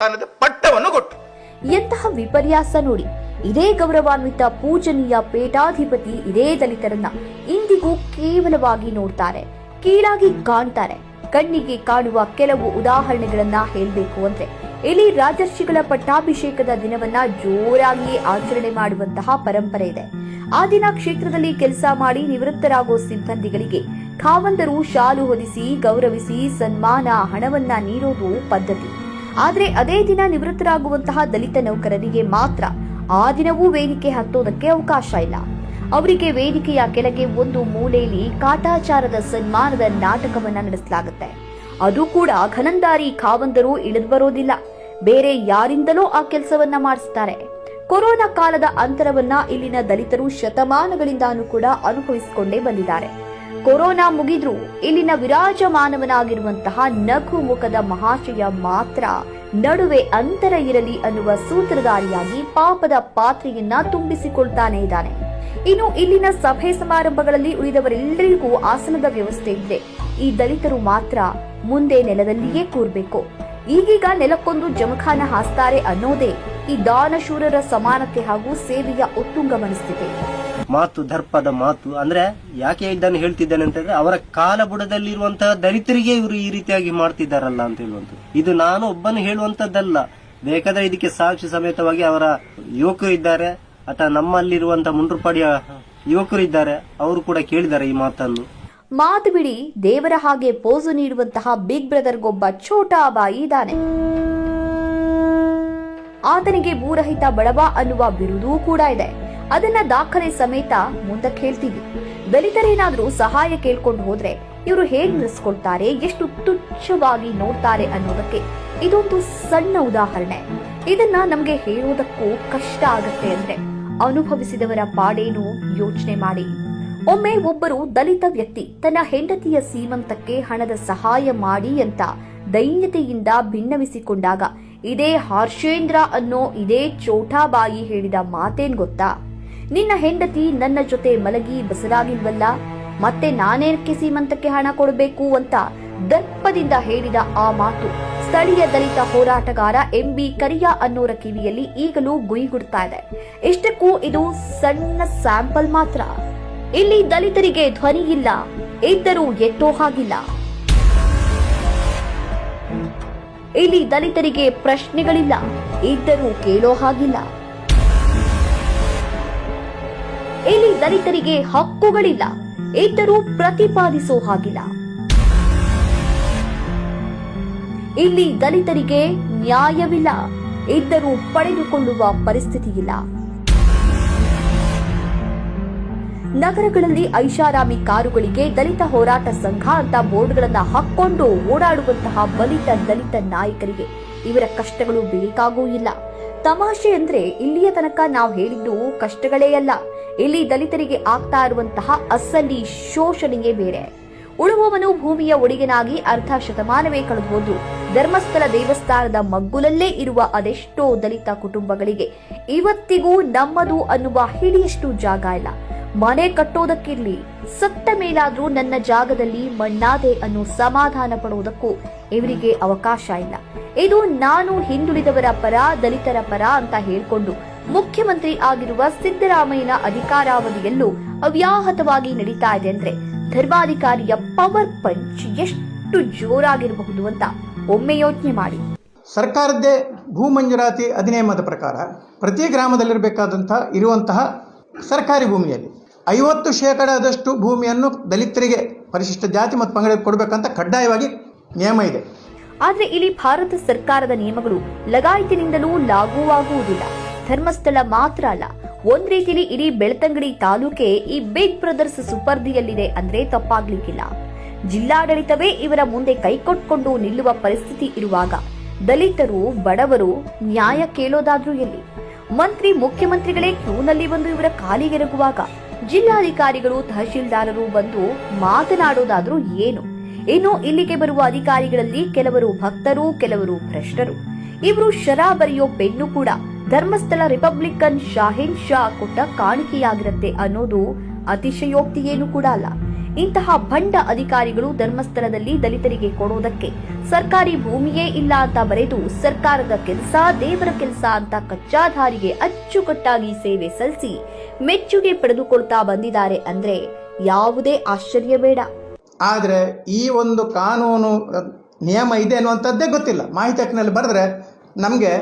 ಸ್ಥಾನದ ಪಟ್ಟವನ್ನು ಕೊಟ್ಟು. ಎಂತಹ ವಿಪರ್ಯಾಸ ನೋಡಿ. ಇದೇ ಗೌರವಾನ್ವಿತ ಪೂಜನೀಯ ಪೇಟಾಧಿಪತಿ ಇದೇ ದಲಿತರನ್ನ ಇಂದಿಗೂ ಕೇವಲವಾಗಿ ನೋಡ್ತಾರೆ, ಕೀಳಾಗಿ ಕಾಣ್ತಾರೆ. ಕಣ್ಣಿಗೆ ಕಾಣುವ ಕೆಲವು ಉದಾಹರಣೆಗಳನ್ನ ಹೇಳಬೇಕು ಅಂದ್ರೆ, ಇಲ್ಲಿ ರಾಜರ್ಷಿಗಳ ಪಟ್ಟಾಭಿಷೇಕದ ದಿನವನ್ನ ಜೋರಾಗಿಯೇ ಆಚರಣೆ ಮಾಡುವಂತಹ ಪರಂಪರೆ ಇದೆ. ಆ ದಿನ ಕ್ಷೇತ್ರದಲ್ಲಿ ಕೆಲಸ ಮಾಡಿ ನಿವೃತ್ತರಾಗೋ ಸಿಬ್ಬಂದಿಗಳಿಗೆ ಖಾವಂದರು ಶಾಲು ಹೊದಿಸಿ ಗೌರವಿಸಿ ಸನ್ಮಾನ ಹಣವನ್ನ ನೀಡೋದು ಪದ್ಧತಿ. ಆದ್ರೆ ಅದೇ ದಿನ ನಿವೃತ್ತರಾಗುವಂತಹ ದಲಿತ ನೌಕರರಿಗೆ ಮಾತ್ರ ಆ ದಿನವೂ ವೇದಿಕೆ ಹತ್ತೋದಕ್ಕೆ ಅವಕಾಶ ಇಲ್ಲ. ಅವರಿಗೆ ವೇದಿಕೆಯ ಕೆಳಗೆ ಒಂದು ಮೂಲೆಯಲ್ಲಿ ಕಾಟಾಚಾರದ ಸನ್ಮಾನದ ನಾಟಕವನ್ನ ನಡೆಸಲಾಗುತ್ತೆ. ಅದು ಕೂಡ ಘನಂದಾರಿ ಖಾವಂದರು ಇಳಿದು ಬರೋದಿಲ್ಲ ಬೇರೆ ಯಾರಿಂದಲೋ ಆ ಕೆಲಸವನ್ನ ಮಾಡಿಸ್ತಾರೆ. ಕೊರೋನಾ ಕಾಲದ ಅಂತರವನ್ನ ಇಲ್ಲಿನ ದಲಿತರು ಶತಮಾನಗಳಿಂದಾನೂ ಕೂಡ ಅನುಭವಿಸಿಕೊಂಡೇ ಬಂದಿದ್ದಾರೆ. ಕೊರೋನಾ ಮುಗಿದ್ರೂ ಇಲ್ಲಿನ ವಿರಾಜಮಾನವನಾಗಿರುವಂತಹ ನಗು ಮುಖದ ಮಹಾಶಯ ಮಾತ್ರ ನಡುವೆ ಅಂತರ ಇರಲಿ ಅನ್ನುವ ಸೂತ್ರಧಾರಿಯಾಗಿ ಪಾಪದ ಪಾತ್ರೆಯನ್ನ ತುಂಬಿಸಿಕೊಳ್ತಾನೆ ಇದ್ದಾನೆ. ಇನ್ನು ಇಲ್ಲಿನ ಸಭೆ ಸಮಾರಂಭಗಳಲ್ಲಿ ಉಳಿದವರೆಲ್ಲರಿಗೂ ಆಸನದ ವ್ಯವಸ್ಥೆ ಇದೆ. ಈ ದಲಿತರು ಮಾತ್ರ ಮುಂದೆ ನೆಲದಲ್ಲಿಯೇ ಕೂರ್ಬೇಕು. ಈಗೀಗ ನೆಲಕ್ಕೊಂದು ಜಮಖಾನ ಹಾಸ್ತಾರೆ ಅನ್ನೋದೇ ಈ ದಾನಶೂರರ ಸಮಾನತೆ ಹಾಗೂ ಸೇವೆಯ ಉತ್ತುಂಗ ಮನಸ್ಥಿತಿ. ಮಾತು, ದರ್ಪದ ಮಾತು, ಅಂದ್ರೆ ಯಾಕೆ ಇದನ್ನು ಹೇಳ್ತಿದ್ದೇನೆ ಅಂತಂದ್ರೆ ಅವರ ಕಾಲ ಬುಡದಲ್ಲಿರುವಂತಹ ದಲಿತರಿಗೆ ಇವರು ಈ ರೀತಿಯಾಗಿ ಮಾಡ್ತಿದ್ದಾರಲ್ಲ ಅಂತ ಹೇಳುವಂಥದ್ದು. ಇದು ನಾನು ಒಬ್ಬನು ಹೇಳುವಂತದ್ದಲ್ಲ ಬೇಕಾದ್ರೆ ಇದಕ್ಕೆ ಸಾಕ್ಷಿ ಸಮೇತವಾಗಿ ಅವರ ಯುವಕರು ಇದ್ದಾರೆ, ಅಥವಾ ನಮ್ಮಲ್ಲಿರುವಂತಹ ಮುಂಡ್ರಪಾಡಿಯ ಯುವಕರು ಇದ್ದಾರೆ, ಅವರು ಕೂಡ ಕೇಳಿದ್ದಾರೆ ಈ ಮಾತನ್ನು. ಮಾತು ಬಿಡಿ, ದೇವರ ಹಾಗೆ ಪೋಸು ನೀಡುವಂತಹ ಬಿಗ್ ಬ್ರದರ್ಗೊಬ್ಬ ಛೋಟಾ ಬಾಯಿ ಇದ್ದಾನೆ. ಆತನಿಗೆ ಭೂರಹಿತ ಬಡವ ಅನ್ನುವ ಬಿರುದೂ ಕೂಡ ಇದೆ. ಅದನ್ನ ದಾಖಲೆ ಸಮೇತ ಮುಂದಕ್ಕೆ ಹೇಳ್ತೀವಿ. ದಲಿತರೇನಾದ್ರೂ ಸಹಾಯ ಕೇಳ್ಕೊಂಡು ಹೋದ್ರೆ ಇವರು ಹೇಗ್ ನಡೆಸ್ಕೊಳ್ತಾರೆ, ಎಷ್ಟು ತುಚ್ಛವಾಗಿ ನೋಡ್ತಾರೆ ಅನ್ನೋದಕ್ಕೆ ಇದೊಂದು ಸಣ್ಣ ಉದಾಹರಣೆ. ಇದನ್ನ ನಮ್ಗೆ ಹೇಳೋದಕ್ಕೂ ಕಷ್ಟ ಆಗತ್ತೆ ಅಂದ್ರೆ ಅನುಭವಿಸಿದವರ ಪಾಡೇನು ಯೋಚನೆ ಮಾಡಿ. ಒಮ್ಮೆ ಒಬ್ಬರು ದಲಿತ ವ್ಯಕ್ತಿ ತನ್ನ ಹೆಂಡತಿಯ ಸೀಮಂತಕ್ಕೆ ಹಣದ ಸಹಾಯ ಮಾಡಿ ಅಂತ ದೈನ್ಯತೆಯಿಂದ ಭಿನ್ನವಿಸಿಕೊಂಡಾಗ, ಇದೇ ಹರ್ಷೇಂದ್ರ ಅನ್ನೋ ಇದೇ ಚೋಟಾಬಾಯಿ ಹೇಳಿದ ಮಾತೇನ್ ಗೊತ್ತಾ? ನಿನ್ನ ಹೆಂಡತಿ ನನ್ನ ಜೊತೆ ಮಲಗಿ ಬಸರಾಗಿಲ್ವಲ್ಲ? ಮತ್ತೆ ನಾನೇನಕ್ಕೆ ಸೀಮಂತಕ್ಕೆ ಹಣ ಕೊಡಬೇಕು ಅಂತ ದರ್ಪದಿಂದ ಹೇಳಿದ ಆ ಮಾತು ಸ್ಥಳೀಯ ದಲಿತ ಹೋರಾಟಗಾರ ಎಂ ಬಿ ಕರಿಯ ಅನ್ನೋರ ಕಿವಿಯಲ್ಲಿ ಈಗಲೂ ಗುಯಿಗುಡ್ತಾ ಇದೆ. ಇಷ್ಟಕ್ಕೂ ಇದು ಸಣ್ಣ ಸ್ಯಾಂಪಲ್ ಮಾತ್ರ. ಇಲ್ಲಿ ದಲಿತರಿಗೆ ಧ್ವನಿ ಇಲ್ಲ, ಇದ್ದರೂ ಎತ್ತೋ ಹಾಗಿಲ್ಲ. ಇಲ್ಲಿ ದಲಿತರಿಗೆ ಪ್ರಶ್ನೆಗಳಿಲ್ಲ, ಇದ್ದರೂ ಕೇಳೋ ಹಾಗಿಲ್ಲ. ಇಲ್ಲಿ ದಲಿತರಿಗೆ ಹಕ್ಕುಗಳಿಲ್ಲ. ಇದ್ದರೂ ಪ್ರತಿಪಾದಿಸೋ ಹಾಗಿಲ್ಲ. ಇಲ್ಲಿ ದಲಿತರಿಗೆ ನ್ಯಾಯವಿಲ್ಲ. ಇದ್ದರೂ ಪಡೆದುಕೊಳ್ಳುವ ಪರಿಸ್ಥಿತಿ ಇಲ್ಲ ನಗರಗಳಲ್ಲಿ ಐಷಾರಾಮಿ ಕಾರುಗಳಿಗೆ ದಲಿತ ಹೋರಾಟ ಸಂಘ ಅಂತ ಬೋರ್ಡ್ಗಳನ್ನ ಹಾಕೊಂಡು ಓಡಾಡುವಂತಹ ಬಲಿತ ದಲಿತ ನಾಯಕರಿಗೆ ಇವರ ಕಷ್ಟಗಳು ಬೇಕಾಗೂ ಇಲ್ಲ. ತಮಾಷೆ ಅಂದ್ರೆ ಇಲ್ಲಿಯ ತನಕ ನಾವು ಹೇಳಿದ್ದು ಕಷ್ಟಗಳೇ ಅಲ್ಲ. ಇಲ್ಲಿ ದಲಿತರಿಗೆ ಆಗ್ತಾ ಇರುವಂತಹ ಅಸಲಿ ಶೋಷಣೆಯೇ ಬೇರೆ. ಉಳುವವನು ಭೂಮಿಯ ಒಡಿಗನಾಗಿ ಅರ್ಧ ಶತಮಾನವೇ ಕಳೆದುಹೋದು. ಧರ್ಮಸ್ಥಳ ದೇವಸ್ಥಾನದ ಮಗ್ಗುಲಲ್ಲೇ ಇರುವ ಅದೆಷ್ಟೋ ದಲಿತ ಕುಟುಂಬಗಳಿಗೆ ಇವತ್ತಿಗೂ ನಮ್ಮದು ಅನ್ನುವ ಹಿಡಿಯಷ್ಟು ಜಾಗ ಇಲ್ಲ. ಮನೆ ಕಟ್ಟೋದಕ್ಕಿರ್ಲಿ, ಸತ್ತ ಮೇಲಾದ್ರೂ ನನ್ನ ಜಾಗದಲ್ಲಿ ಮಣ್ಣಾದೆ ಅನ್ನೋ ಸಮಾಧಾನ ಪಡುವುದಕ್ಕೂ ಇವರಿಗೆ ಅವಕಾಶ ಇಲ್ಲ. ಇದು ನಾನು ಹಿಂದುಳಿದವರ ಪರ, ದಲಿತರ ಪರ ಅಂತ ಹೇಳ್ಕೊಂಡು ಮುಖ್ಯಮಂತ್ರಿ ಆಗಿರುವ ಸಿದ್ದರಾಮಯ್ಯನ ಅಧಿಕಾರಾವಧಿಯಲ್ಲೂ ಅವ್ಯಾಹತವಾಗಿ ನಡೀತಾ ಇದೆ ಅಂದ್ರೆ ಧರ್ಮಾಧಿಕಾರಿಯ ಪವರ್ ಪಂಚ್ ಎಷ್ಟು ಜೋರಾಗಿರಬಹುದು ಅಂತ ಒಮ್ಮೆ ಯೋಚನೆ ಮಾಡಿ. ಸರ್ಕಾರದ್ದೇ ಭೂ ಮಂಜೂರಾತಿ ಅಧಿನಿಯಮದ ಪ್ರಕಾರ ಪ್ರತಿ ಗ್ರಾಮದಲ್ಲಿರಬೇಕಾದಂತಹ ಇರುವಂತಹ ಸರ್ಕಾರಿ ಭೂಮಿಯಲ್ಲಿ ಐವತ್ತು ಶೇಕಡದಷ್ಟು ಭೂಮಿಯನ್ನು ದಲಿತರಿಗೆ ಪರಿಶಿಷ್ಟ ಜಾತಿ ಮತ್ತು ಪಂಗಡಕ್ಕೆ ಕೊಡಬೇಕಂತ ಕಡ್ಡಾಯವಾಗಿ ನಿಯಮ ಇದೆ. ಆದರೆ ಇಲ್ಲಿ ಭಾರತ ಸರ್ಕಾರದ ನಿಯಮಗಳು ಲಗಾಯಿತಿನಿಂದಲೂ ಲಾಗುವಾಗುವುದಿಲ್ಲ ಧರ್ಮಸ್ಥಳ ಮಾತ್ರ ಅಲ್ಲ, ಒಂದ್ ರೀತಿಲಿ ಇಡೀ ಬೆಳ್ತಂಗಡಿ ತಾಲೂಕೆ ಈ ಬಿಗ್ ಬ್ರದರ್ಸ್ ಸುಪರ್ದಿಯಲ್ಲಿದೆ ಅಂದ್ರೆ ತಪ್ಪಾಗ್ಲಿಕ್ಕಿಲ್ಲ. ಜಿಲ್ಲಾಡಳಿತವೇ ಇವರ ಮುಂದೆ ಕೈಕೊಟ್ಕೊಂಡು ನಿಲ್ಲುವ ಪರಿಸ್ಥಿತಿ ಇರುವಾಗ ದಲಿತರು, ಬಡವರು ನ್ಯಾಯ ಕೇಳೋದಾದ್ರೂ ಎಲ್ಲಿ? ಮಂತ್ರಿ, ಮುಖ್ಯಮಂತ್ರಿಗಳೇ ಕ್ಯೂನಲ್ಲಿ ಬಂದು ಇವರ ಕಾಲಿಗೆರಗುವಾಗ ಜಿಲ್ಲಾಧಿಕಾರಿಗಳು, ತಹಶೀಲ್ದಾರರು ಬಂದು ಮಾತನಾಡೋದಾದ್ರೂ ಏನು? ಇನ್ನು ಇಲ್ಲಿಗೆ ಬರುವ ಅಧಿಕಾರಿಗಳಲ್ಲಿ ಕೆಲವರು ಭಕ್ತರು, ಕೆಲವರು ಭ್ರಷ್ಟರು. ಇವರು ಶರಾ ಬರೆಯೋ ಪೆನ್ನು ಕೂಡ ಧರ್ಮಸ್ಥಳ ರಿಪಬ್ಲಿಕನ್ ಶಾಹಿನ್ ಶಾ ಕೊಟ್ಟ ಕಾಣಿಕೆಯಾಗಿರುತ್ತೆ ಅನ್ನೋದು ಅತಿಶಯೋಕ್ತಿ ಏನು ಕೂಡ ಅಲ್ಲ. ಇಂತಹ ಭಂಡ ಅಧಿಕಾರಿಗಳು ಧರ್ಮಸ್ಥಳದಲ್ಲಿ ದಲಿತರಿಗೆ ಕೊಡೋದಕ್ಕೆ ಸರ್ಕಾರಿ ಭೂಮಿಯೇ ಇಲ್ಲ ಅಂತ ಬರೆದು ಸರ್ಕಾರದ ಕೆಲಸ, ದೇವರ ಕೆಲಸ ಅಂತ ಕಚ್ಚಾಧಾರಿಗೆ ಅಚ್ಚುಕಟ್ಟಾಗಿ ಸೇವೆ ಸಲ್ಲಿಸಿ ಮೆಚ್ಚುಗೆ ಪಡೆದುಕೊಳ್ತಾ ಬಂದಿದ್ದಾರೆ ಅಂದ್ರೆ ಯಾವುದೇ ಆಶ್ಚರ್ಯ ಬೇಡ. ಆದರೆ ಈ ಒಂದು ಕಾನೂನು ನಿಯಮ ಇದೆ ಅನ್ನುವಂಥದ್ದೇ ಗೊತ್ತಿಲ್ಲ. ಮಾಹಿತಿ ಹಕ್ಕಿನಲ್ಲಿ ಬರೆದ್ರೆ ನಮಗೆ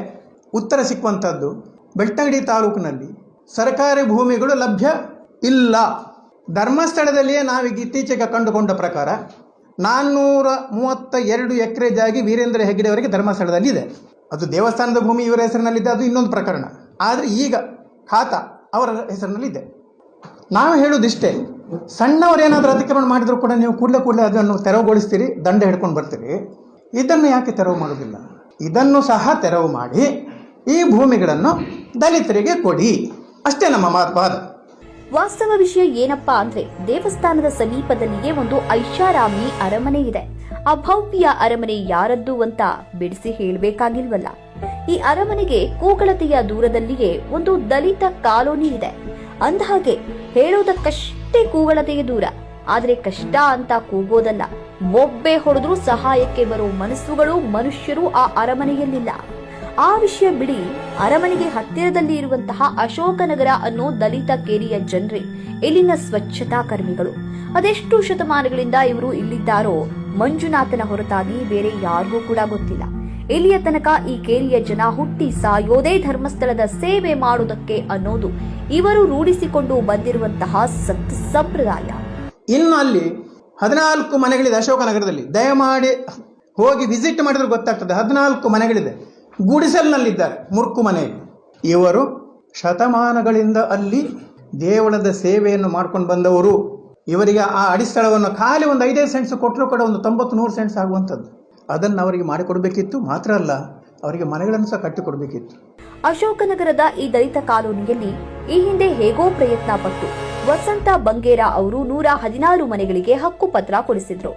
ಉತ್ತರ ಸಿಕ್ಕುವಂಥದ್ದು. ಬೆಳ್ತಂಗಡಿ ತಾಲೂಕಿನಲ್ಲಿ ಸರ್ಕಾರಿ ಭೂಮಿಗಳು ಲಭ್ಯ ಇಲ್ಲ. ಧರ್ಮಸ್ಥಳದಲ್ಲಿಯೇ ನಾವೀಗ ಇತ್ತೀಚೆಗೆ ಕಂಡುಕೊಂಡ ಪ್ರಕಾರ ನಾನ್ನೂರ ಮೂವತ್ತ ಎರಡು ಎಕರೆ ಜಾಗಿ ವೀರೇಂದ್ರ ಹೆಗ್ಗಡೆ ಅವರಿಗೆ ಧರ್ಮಸ್ಥಳದಲ್ಲಿ ಇದೆ. ಅದು ದೇವಸ್ಥಾನದ ಭೂಮಿ ಇವರ ಹೆಸರಿನಲ್ಲಿದೆ ಅದು ಇನ್ನೊಂದು ಪ್ರಕರಣ. ಆದರೆ ಈಗ ಖಾತಾ ಅವರ ಹೆಸರಿನಲ್ಲಿದೆ. ನಾವು ಹೇಳೋದಿಷ್ಟೇ ಸಣ್ಣವರು ಏನಾದರೂ ಅತಿಕ್ರಮಣ ಮಾಡಿದ್ರು ಕೂಡ ನೀವು ಕೂಡಲೇ ಕೂಡಲೇ ಅದನ್ನು ತೆರವುಗೊಳಿಸ್ತೀರಿ, ದಂಡ ಹಿಡ್ಕೊಂಡು ಬರ್ತೀರಿ. ಇದನ್ನು ಯಾಕೆ ತೆರವು ಮಾಡೋದಿಲ್ಲ ಇದನ್ನು ಸಹ ತೆರವು ಮಾಡಿ ಈ ಭೂಮಿಗಳನ್ನು ದಲಿತರಿಗೆ ಕೊಡಿ. ಅಷ್ಟೇ ನಮ್ಮ ಮಾತು ವಾದ ವಾಸ್ತವ ವಿಷಯ ಏನಪ್ಪಾ ಅಂದ್ರೆ ದೇವಸ್ಥಾನದ ಸಮೀಪದಲ್ಲಿಯೇ ಒಂದು ಐಷಾರಾಮಿ ಅರಮನೆ ಇದೆ. ಆ ಅರಮನೆ ಯಾರದ್ದು ಅಂತ ಬಿಡಿಸಿ ಹೇಳಬೇಕಾಗಿಲ್ವಲ್ಲ. ಈ ಅರಮನೆಗೆ ಕೂಗಳತೆಯ ದೂರದಲ್ಲಿಯೇ ಒಂದು ದಲಿತ ಕಾಲೋನಿ ಇದೆ. ಅಂದಹಾಗೆ ಹೇಳೋದಕ್ಕಷ್ಟೇ ಕೂಗಳತೆಯ ದೂರ. ಆದ್ರೆ ಕಷ್ಟ ಅಂತ ಕೂಗೋದಲ್ಲ. ಒಬ್ಬೆ ಹೊಡೆದ್ರೂ ಸಹಾಯಕ್ಕೆ ಬರೋ ಮನಸ್ಸುಗಳು ಮನುಷ್ಯರು ಆ ಅರಮನೆಯಲ್ಲಿಲ್ಲ. ಆ ವಿಷಯ ಬಿಡಿ. ಅರಮನೆಗೆ ಹತ್ತಿರದಲ್ಲಿ ಇರುವಂತಹ ಅಶೋಕನಗರ ಅನ್ನೋ ದಲಿತ ಕೇರಿಯ ಜನರೇ, ಇಲ್ಲಿನ ಸ್ವಚ್ಛತಾ ಕರ್ಮಿಗಳು. ಅದೆಷ್ಟು ಶತಮಾನಗಳಿಂದ ಇವರು ಇಲ್ಲಿದ್ದಾರೋ, ಮಂಜುನಾಥನ ಹೊರತಾಗಿ ಬೇರೆ ಯಾರಿಗೂ ಕೂಡ ಗೊತ್ತಿಲ್ಲ. ಇಲ್ಲಿಯ ತನಕ ಈ ಕೇರಿಯ ಜನ ಹುಟ್ಟಿ ಸಾಯೋದೇ ಧರ್ಮಸ್ಥಳದ ಸೇವೆ ಮಾಡುವುದಕ್ಕೆ ಅನ್ನೋದು ಇವರು ರೂಢಿಸಿಕೊಂಡು ಬಂದಿರುವಂತಹ ಸತ್ ಸಂಪ್ರದಾಯ. ಇನ್ನು ಅಲ್ಲಿ ಹದಿನಾಲ್ಕು ಮನೆಗಳಿದೆ ಅಶೋಕನಗರದಲ್ಲಿ ದಯಮಾಡಿ ಹೋಗಿ ವಿಸಿಟ್ ಮಾಡಿದ್ರೆ ಗೊತ್ತಾಗ್ತದೆ. ಹದಿನಾಲ್ಕು ಮನೆಗಳಿದೆ. ಗುಡಿಸಲ್ನಲ್ಲಿದ್ದಾರೆ, ಮುರ್ಕು ಮನೆಯಲ್ಲಿ. ಇವರು ಶತಮಾನಗಳಿಂದ ಅಲ್ಲಿ ದೇವಳದ ಸೇವೆಯನ್ನು ಮಾಡ್ಕೊಂಡು ಬಂದವರು. ಇವರಿಗೆ ಆ ಅಡಿಸ್ಥಳವನ್ನು ಖಾಲಿ ಒಂದು ಐದೈದು ಸೆಂಟ್ಸ್ ಕೊಟ್ಟರು ಕೂಡ ಒಂದು ತೊಂಬತ್ತು ನೂರು ಸೆಂಟ್ಸ್ ಆಗುವಂಥದ್ದು. ಅದನ್ನು ಅವರಿಗೆ ಮಾಡಿಕೊಡಬೇಕಿತ್ತು, ಮಾತ್ರ ಅಲ್ಲ, ಅವರಿಗೆ ಮನೆಗಳನ್ನು ಸಹ ಕಟ್ಟಿಕೊಡಬೇಕಿತ್ತು. ಅಶೋಕನಗರದ ಈ ದಲಿತ ಕಾಲೋನಿಯಲ್ಲಿ ಈ ಹಿಂದೆ ಹೇಗೋ ಪ್ರಯತ್ನ ಪಟ್ಟು ವಸಂತ ಬಂಗೇರ ಅವರು ನೂರ ಹದಿನಾರು ಮನೆಗಳಿಗೆ ಹಕ್ಕುಪತ್ರ ಕೊಡಿಸಿದ್ರು.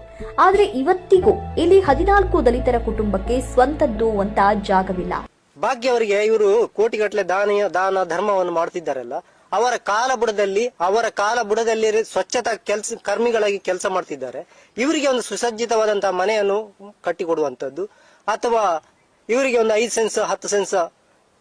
ಆದ್ರೆ ಇವತ್ತಿಗೂ ಇಲ್ಲಿ ಹದಿನಾಲ್ಕು ದಲಿತರ ಕುಟುಂಬಕ್ಕೆ ಸ್ವಂತದ್ದು ಅಂತ ಜಾಗವಿಲ್ಲ. ಭಾಗ್ಯ ಅವರಿಗೆ ಇವರು ಕೋಟಿಗಟ್ಟಲೆ ದಾನ ದಾನ, ಧರ್ಮವನ್ನು ಮಾಡುತ್ತಿದ್ದಾರಲ್ಲ ಅವರ ಕಾಲ ಬುಡದಲ್ಲಿ ಅವರ ಕಾಲ ಬುಡದಲ್ಲಿ ಸ್ವಚ್ಛತಾ ಕೆಲಸ, ಕರ್ಮಿಗಳಾಗಿ ಕೆಲಸ ಮಾಡ್ತಿದ್ದಾರೆ. ಇವರಿಗೆ ಒಂದು ಸುಸಜ್ಜಿತವಾದಂತಹ ಮನೆಯನ್ನು ಕಟ್ಟಿಕೊಡುವಂತದ್ದು, ಅಥವಾ ಇವರಿಗೆ ಒಂದು ಐದು ಸೆನ್ಸ್, ಹತ್ತು ಸೆನ್ಸ್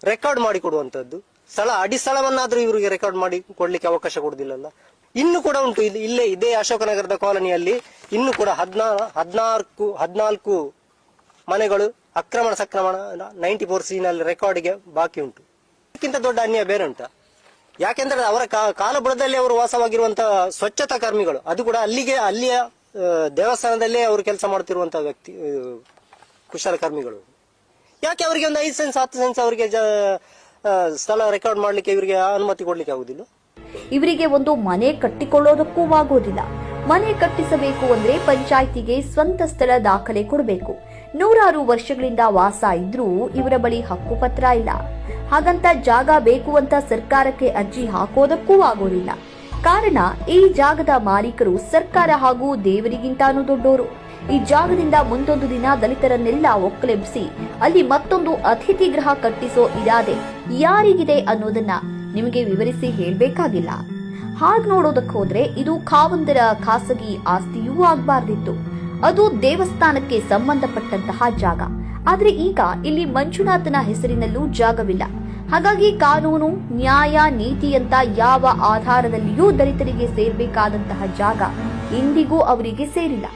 ರೆಕಾರ್ಡ್ ಮಾಡಿ ಕೊಡುವಂತದ್ದು ಸ್ಥಳ, ಅಡಿ ಸ್ಥಳವನ್ನಾದ್ರೂ ಇವರಿಗೆ ರೆಕಾರ್ಡ್ ಮಾಡಿ ಕೊಡ್ಲಿಕ್ಕೆ ಅವಕಾಶ ಕೊಡುದಿಲ್ಲಲ್ಲ. ಇನ್ನು ಕೂಡ ಉಂಟು, ಇಲ್ಲಿ, ಇಲ್ಲೇ ಇದೇ ಅಶೋಕನಗರದ ಕಾಲೋನಿಯಲ್ಲಿ ಇನ್ನು ಕೂಡ ಹದಿನಾ ಹದಿನಾಲ್ಕು ಹದಿನಾಲ್ಕು ಮನೆಗಳು ಅಕ್ರಮಣ ಸಕ್ರಮಣ ನೈಂಟಿ ಫೋರ್ನಲ್ಲಿ ರೆಕಾರ್ಡ್ಗೆ ಬಾಕಿ ಉಂಟು. ಇದಕ್ಕಿಂತ ದೊಡ್ಡ ಅನ್ಯಾಯ ಬೇರೆ ಉಂಟ. ಯಾಕೆಂದ್ರೆ ಅವರ ಕಾಲಬುಡದಲ್ಲಿ ಅವರು ವಾಸವಾಗಿರುವಂತಹ ಸ್ವಚ್ಛತಾ ಕರ್ಮಿಗಳು, ಅದು ಕೂಡ ಅಲ್ಲಿಗೆ, ಅಲ್ಲಿಯ ದೇವಸ್ಥಾನದಲ್ಲೇ ಅವರು ಕೆಲಸ ಮಾಡ್ತಿರುವಂತಹ ವ್ಯಕ್ತಿ ಕುಶಲಕರ್ಮಿಗಳು ಯಾಕೆ ಅವರಿಗೆ ಒಂದು ಐದು ಸೆನ್ಸ್, ಹತ್ತು ಸೆನ್ಸ್ ಅವರಿಗೆ ಸ್ಥಳ ರೆಕಾರ್ಡ್ ಮಾಡ್ಲಿಕ್ಕೆ ಇವರಿಗೆ ಅನುಮತಿ ಕೊಡ್ಲಿಕ್ಕೆ ಆಗುದಿಲ್ಲ ಇವರಿಗೆ ಒಂದು ಮನೆ ಕಟ್ಟಿಕೊಳ್ಳೋದಕ್ಕೂ ಆಗೋದಿಲ್ಲ. ಮನೆ ಕಟ್ಟಿಸಬೇಕು ಅಂದ್ರೆ ಪಂಚಾಯಿತಿಗೆ ಸ್ವಂತ ಸ್ಥಳ ದಾಖಲೆ ಕೊಡಬೇಕು. ನೂರಾರು ವರ್ಷಗಳಿಂದ ವಾಸ ಇದ್ರೂ ಇವರ ಬಳಿ ಹಕ್ಕುಪತ್ರ ಇಲ್ಲ. ಹಾಗಂತ ಜಾಗ ಬೇಕು ಅಂತ ಸರ್ಕಾರಕ್ಕೆ ಅರ್ಜಿ ಹಾಕೋದಕ್ಕೂ ಆಗೋದಿಲ್ಲ. ಕಾರಣ ಈ ಜಾಗದ ಮಾಲೀಕರು ಸರ್ಕಾರ ಹಾಗೂ ದೇವರಿಗಿಂತಾನೂ ದೊಡ್ಡೋರು. ಈ ಜಾಗದಿಂದ ಮುಂದೊಂದು ದಿನ ದಲಿತರನ್ನೆಲ್ಲ ಒಕ್ಕಲೆಬ್ಬಿಸಿ, ಅಲ್ಲಿ ಮತ್ತೊಂದು ಅತಿಥಿ ಗೃಹ ಕಟ್ಟಿಸೋ ಇರಾದೆ ಯಾರಿಗಿದೆ ಅನ್ನೋದನ್ನ ನಿಮಗೆ ವಿವರಿಸಿ ಹೇಳಬೇಕಾಗಿಲ್ಲ. ಹಾಗೆ ನೋಡೋದಕ್ಕೆ ಹೋದ್ರೆ ಇದು ಖಾವಂದರ ಖಾಸಗಿ ಆಸ್ತಿಯೂ ಆಗಬಾರ್ದಿತ್ತು. ಅದು ದೇವಸ್ಥಾನಕ್ಕೆ ಸಂಬಂಧಪಟ್ಟಂತಹ ಜಾಗ. ಆದ್ರೆ ಈಗ ಇಲ್ಲಿ ಮಂಜುನಾಥನ ಹೆಸರಿನಲ್ಲೂ ಜಾಗವಿಲ್ಲ. ಹಾಗಾಗಿ ಕಾನೂನು, ನ್ಯಾಯ ನೀತಿಯಂತ ಯಾವ ಆಧಾರದಲ್ಲಿಯೂ ದಲಿತರಿಗೆ ಸೇರ್ಬೇಕಾದಂತಹ ಜಾಗ ಇಂದಿಗೂ ಅವರಿಗೆ ಸೇರಿಲ್ಲ.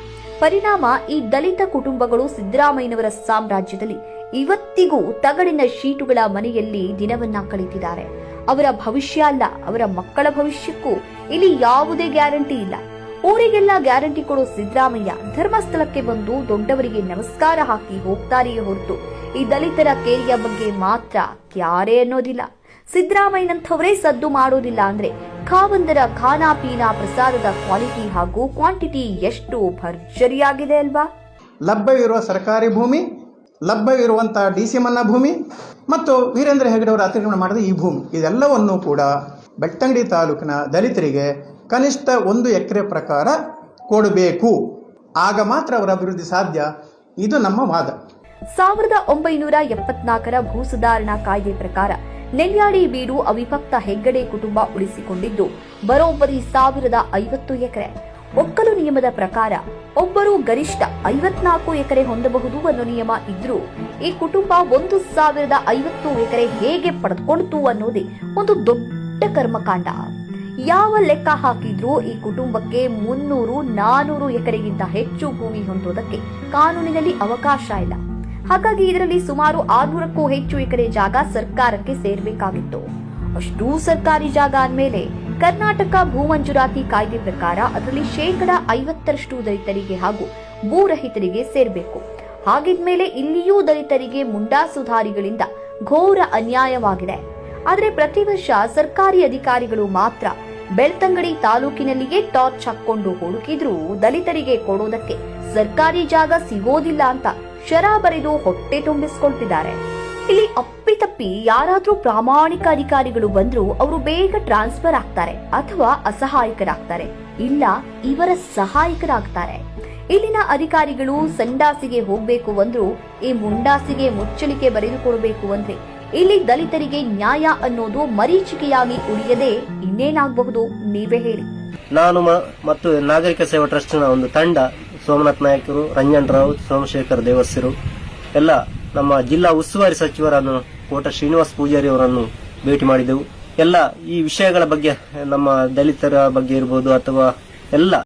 ಪರಿಣಾಮ ಈ ದಲಿತ ಕುಟುಂಬಗಳು ಸಿದ್ದರಾಮಯ್ಯನವರ ಸಾಮ್ರಾಜ್ಯದಲ್ಲಿ ಇವತ್ತಿಗೂ ತಗಡಿನ ಶೀಟುಗಳ ಮನೆಯಲ್ಲಿ ದಿನವನ್ನ ಕಳೀತಿದ್ದಾರೆ ಅವರ ಭವಿಷ್ಯ ಅಲ್ಲ, ಅವರ ಮಕ್ಕಳ ಭವಿಷ್ಯಕ್ಕೂ ಇಲ್ಲಿ ಯಾವುದೇ ಗ್ಯಾರಂಟಿ ಇಲ್ಲ. ಊರಿಗೆಲ್ಲ ಗ್ಯಾರಂಟಿ ಕೊಡೋ ಸಿದ್ದರಾಮಯ್ಯ ಧರ್ಮಸ್ಥಳಕ್ಕೆ ಬಂದು ದೊಡ್ಡವರಿಗೆ ನಮಸ್ಕಾರ ಹಾಕಿ ಹೋಗ್ತಾರೆಯೇ ಹೊರತು ಈ ದಲಿತರ ಕೇರಿಯ ಬಗ್ಗೆ ಮಾತ್ರ ಯಾರೇ ಅನ್ನೋದಿಲ್ಲ. ಸಿದ್ದರಾಮಯ್ಯನಂಥವರೇ ಸದ್ದು ಮಾಡೋದಿಲ್ಲ ಅಂದ್ರೆ ಖಾವಂದರ ಖಾನಾಪೀನಾ ಪ್ರಸಾದದ ಕ್ವಾಲಿಟಿ ಹಾಗೂ ಕ್ವಾಂಟಿಟಿ ಎಷ್ಟು ಭರ್ಜರಿಯಾಗಿದೆ ಅಲ್ವಾ? ಲಭ್ಯವಿರುವ ಸರ್ಕಾರಿ ಭೂಮಿ ಲಭ್ಯವಿರುವಂತಹ ಡಿ ಸಿ ಮನ್ನಾ ಭೂಮಿ ಮತ್ತು ವೀರೇಂದ್ರ ಹೆಗಡೆ ಅವರು ಅತಿಕ್ರಮಣ ಮಾಡಿದ ಈ ಭೂಮಿ. ಇದೆಲ್ಲವನ್ನೂ ಕೂಡ ಬೆಟ್ಟಂಗಡಿ ತಾಲೂಕಿನ ದಲಿತರಿಗೆ ಕನಿಷ್ಠ ಒಂದು ಎಕರೆ ಪ್ರಕಾರ ಕೊಡಬೇಕು. ಆಗ ಮಾತ್ರ ಅವರ ಅಭಿವೃದ್ಧಿ ಸಾಧ್ಯ. ಇದು ನಮ್ಮ ವಾದ. ಸಾವಿರದ ಒಂಬೈನೂರ ಎಪ್ಪತ್ನಾಲ್ಕರ ಭೂ ಸುಧಾರಣಾ ಕಾಯ್ದೆ ಪ್ರಕಾರ ನೆಲ್ಯಾಡಿ ಬೀಡು ಅವಿಭಕ್ತ ಹೆಗ್ಗಡೆ ಕುಟುಂಬ ಉಳಿಸಿಕೊಂಡಿದ್ದು, ಬರೋಬ್ಬರಿ ಸಾವಿರದ ಐವತ್ತು ಎಕರೆ. ಒಕ್ಕಲು ನಿಯಮದ ಪ್ರಕಾರ ಒಬ್ಬರು ಗರಿಷ್ಠ ಐವತ್ನಾಲ್ಕು ಎಕರೆ ಹೊಂದಬಹುದು ಅನ್ನೋ ನಿಯಮ ಇದ್ರೂ, ಈ ಕುಟುಂಬ ಒಂದು ಸಾವಿರದ ಐವತ್ತು ಎಕರೆ ಹೇಗೆ ಪಡ್ಕೊಳ್ತು ಅನ್ನೋದೇ ಒಂದು ದೊಡ್ಡ ಕರ್ಮಕಾಂಡ. ಯಾವ ಲೆಕ್ಕ ಹಾಕಿದ್ರೂ ಈ ಕುಟುಂಬಕ್ಕೆ ಮುನ್ನೂರು ನಾನೂರು ಎಕರೆಗಿಂತ ಹೆಚ್ಚು ಭೂಮಿ ಹೊಂದೋದಕ್ಕೆ ಕಾನೂನಿನಲ್ಲಿ ಅವಕಾಶ ಇಲ್ಲ. ಹಾಗಾಗಿ ಇದರಲ್ಲಿ ಸುಮಾರು ಆರ್ನೂರಕ್ಕೂ ಹೆಚ್ಚು ಎಕರೆ ಜಾಗ ಸರ್ಕಾರಕ್ಕೆ ಸೇರ್ಬೇಕಾಗಿತ್ತು. ಅಷ್ಟೂ ಸರ್ಕಾರಿ ಜಾಗ ಅಂದಮೇಲೆ ಕರ್ನಾಟಕ ಭೂ ಮಂಜೂರಾತಿ ಕಾಯ್ದೆ ಪ್ರಕಾರ ಅದರಲ್ಲಿ ಶೇಕಡ ಐವತ್ತರಷ್ಟು ದಲಿತರಿಗೆ ಹಾಗೂ ಭೂರಹಿತರಿಗೆ ಸೇರ್ಬೇಕು. ಹಾಗಿದ್ಮೇಲೆ ಇಲ್ಲಿಯೂ ದಲಿತರಿಗೆ ಮುಂಡಾ ಸುಧಾರಿಗಳಿಂದ ಘೋರ ಅನ್ಯಾಯವಾಗಿದೆ. ಆದರೆ ಪ್ರತಿ ವರ್ಷ ಸರ್ಕಾರಿ ಅಧಿಕಾರಿಗಳು ಮಾತ್ರ ಬೆಳ್ತಂಗಡಿ ತಾಲೂಕಿನಲ್ಲಿಯೇ ಟಾರ್ಚ್ ಹಾಕೊಂಡು ಹುಡುಕಿದ್ರೂ ದಲಿತರಿಗೆ ಕೊಡೋದಕ್ಕೆ ಸರ್ಕಾರಿ ಜಾಗ ಸಿಗೋದಿಲ್ಲ ಅಂತ ಶರ ಬರೆದು ಹೊಟ್ಟೆ ತುಂಬಿಸ್ಕೊಳ್ತಿದ್ದಾರೆ. ಇಲ್ಲಿ ಅಪ್ಪಿತಪ್ಪಿ ಯಾರಾದ್ರೂ ಪ್ರಾಮಾಣಿಕ ಅಧಿಕಾರಿಗಳು ಬಂದ್ರು ಅವರು ಬೇಗ ಟ್ರಾನ್ಸ್ಫರ್ ಆಗ್ತಾರೆ ಅಥವಾ ಅಸಹಾಯಕರಾಗ್ತಾರೆ. ಇಲ್ಲ, ಇವರ ಸಹಾಯಕರಾಗ್ತಾರೆ. ಇಲ್ಲಿನ ಅಧಿಕಾರಿಗಳು ಸಂಡಾಸಿಗೆ ಹೋಗ್ಬೇಕು ಅಂದ್ರು, ಈ ಮುಂಡಾಸಿಗೆ ಮುಚ್ಚಳಿಕೆ ಬರೆದುಕೊಡ್ಬೇಕು ಅಂದ್ರೆ, ಇಲ್ಲಿ ದಲಿತರಿಗೆ ನ್ಯಾಯ ಅನ್ನೋದು ಮರೀಚಿಕೆಯಾಗಿ ಉಳಿಯದೆ ಇನ್ನೇನಾಗಬಹುದು? ನೀವೇ ಹೇಳಿ. ನಾನು ಮತ್ತು ನಾಗರಿಕ ಸೇವಾ ಟ್ರಸ್ಟ್ನ ಒಂದು ತಂಡ ಸೋಮನಾಥ್ ನಾಯಕರು, ರಂಜನ್ ರಾವ್ ಸೋಮಶೇಖರ್ ದೇವಸ್ಯರು ಎಲ್ಲ ನಮ್ಮ ಜಿಲ್ಲಾ ಉಸ್ತುವಾರಿ ಸಚಿವರನ್ನು, ಕೋಟ ಶ್ರೀನಿವಾಸ್ ಪೂಜಾರಿ ಅವರನ್ನು ಭೇಟಿ ಮಾಡಿದೆವು. ಎಲ್ಲ ಈ ವಿಷಯಗಳ ಬಗ್ಗೆ, ನಮ್ಮ ದಲಿತರ ಬಗ್ಗೆ ಇರ್ಬೋದು ಅಥವಾ ಎಲ್ಲ